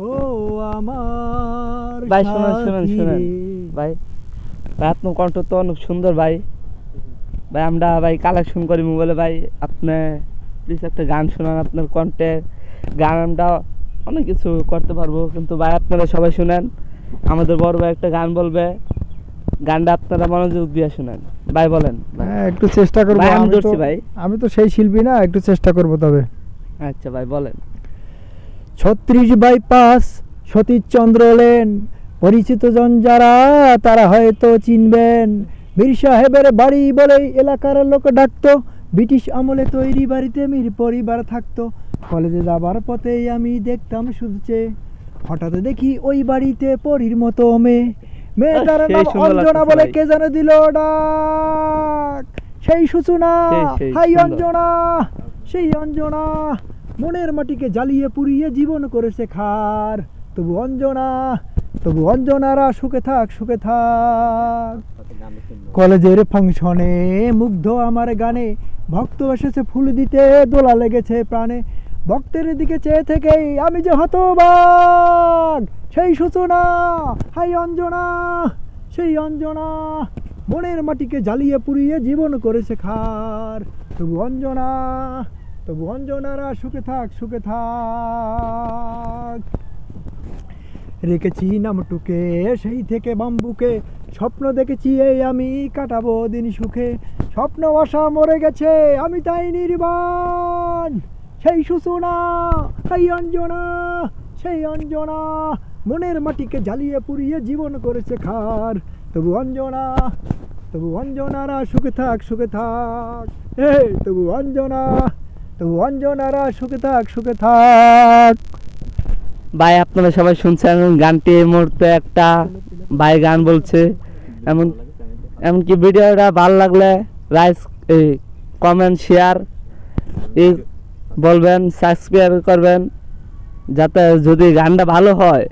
ও আমার ভাই শুনুন শুনুন সাথী। শুনুন। ভাই ভাই আপনার কণ্ঠ তো অনেক সুন্দর ভাই। ভাই আমরা ভাই কালেকশন করি মোবাইলে ভাই। আপনি প্লিজ একটা গান শোনান আপনার কণ্ঠে। গান আমরা অনেক কিছু করতে পারব কিন্তু ভাই আপনারা সবাই শুনেন। আমাদের বড় ভাই একটা গান বলবে। গানটা আপনারা মনোযোগ দিয়ে শুনেন। ভাই বলেন। হ্যাঁ একটু চেষ্টা করব। আমি ভাই। আমি তো সেই শিল্পী না একটু চেষ্টা করব তবে। আচ্ছা ভাই বলেন। ছত্রিশ বাইপাস সতীশচন্দ্র লেন। পরিচিত জন যারা তারা হয়তো চিনবেন। বীর সাহেবের বাড়ি বলেই এলাকার লোক ডাকতো। ব্রিটিশ আমলে তৈরি বাড়িতে মির পরিবার থাকতো। কলেজে যাবার পথেই আমি দেখতাম শুধু চেয়ে হঠাৎ দেখি ওই বাড়িতে পরীর মতো মেয়ে। মেয়েটার নাম অঞ্জনা বলে। কে যেন দিল ডাক। সেই সূচনা হাই অঞ্জনা সেই অঞ্জনা। মনের মাটিকে জ্বালিয়ে পুড়িয়ে জীবন করেছে খার। তবু অঞ্জনা, তবু অঞ্জনারা সুখে থাক সুখে থাক। কলেজের ফাংশনে মুগ্ধ আমার গানে, ভক্ত এসেছে ফুল দিতে, দোলা লেগেছে প্রাণে। ভক্তের দিকে চেয়ে থেকেই আমি যে হতবাক, সেই সূচনা, হাই অঞ্জনা, সেই অঞ্জনা। মনের মাটিকে জ্বালিয়ে পুড়িয়ে জীবন করেছে খার। তবু অঞ্জনা তবু অঞ্জনারা সুখে থাক সুখে থাক। রেখেছি নামটুকে, সেই থেকে বাম্বুকে। স্বপ্ন দেখেছি, এই আমি কাটাবো দিন সুখে। স্বপ্ন আশা মরে গেছে, আমি তাই নির্বাণ। সেই সূচনা সেই অঞ্জনা সেই অঞ্জনা। মনের মাটিকে জ্বালিয়ে পুড়িয়ে জীবন করেছে খার। তবু অঞ্জনা, তবু অঞ্জনারা সুখে থাক সুখে থাক। হে তবু অঞ্জনা। তবু অঞ্জনারা সুখে থাক সুখে থাক। ভাই, আপনারা সবাই শুনছেন গানটি, এই মুহূর্তে একটা ভাই গান বলছে। এমন, এমনকি ভিডিওটা ভালো লাগলে লাইক কমেন্ট শেয়ার এই বলবেন সাবস্ক্রাইব করবেন, যাতে যদি গানটা ভালো হয়,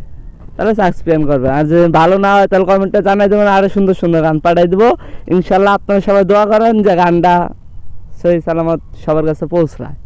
তাহলে সাবস্ক্রাইব করবেন। আর যদি ভালো না হয়, তাহলে কমেন্টটা জানাই দেবেন আরও সুন্দর সুন্দর গান পাঠাই দেবো। ইনশাল্লাহ আপনারা সবাই দোয়া করেন যে গানটা সহি সালামত সবার কাছে পৌঁছায়।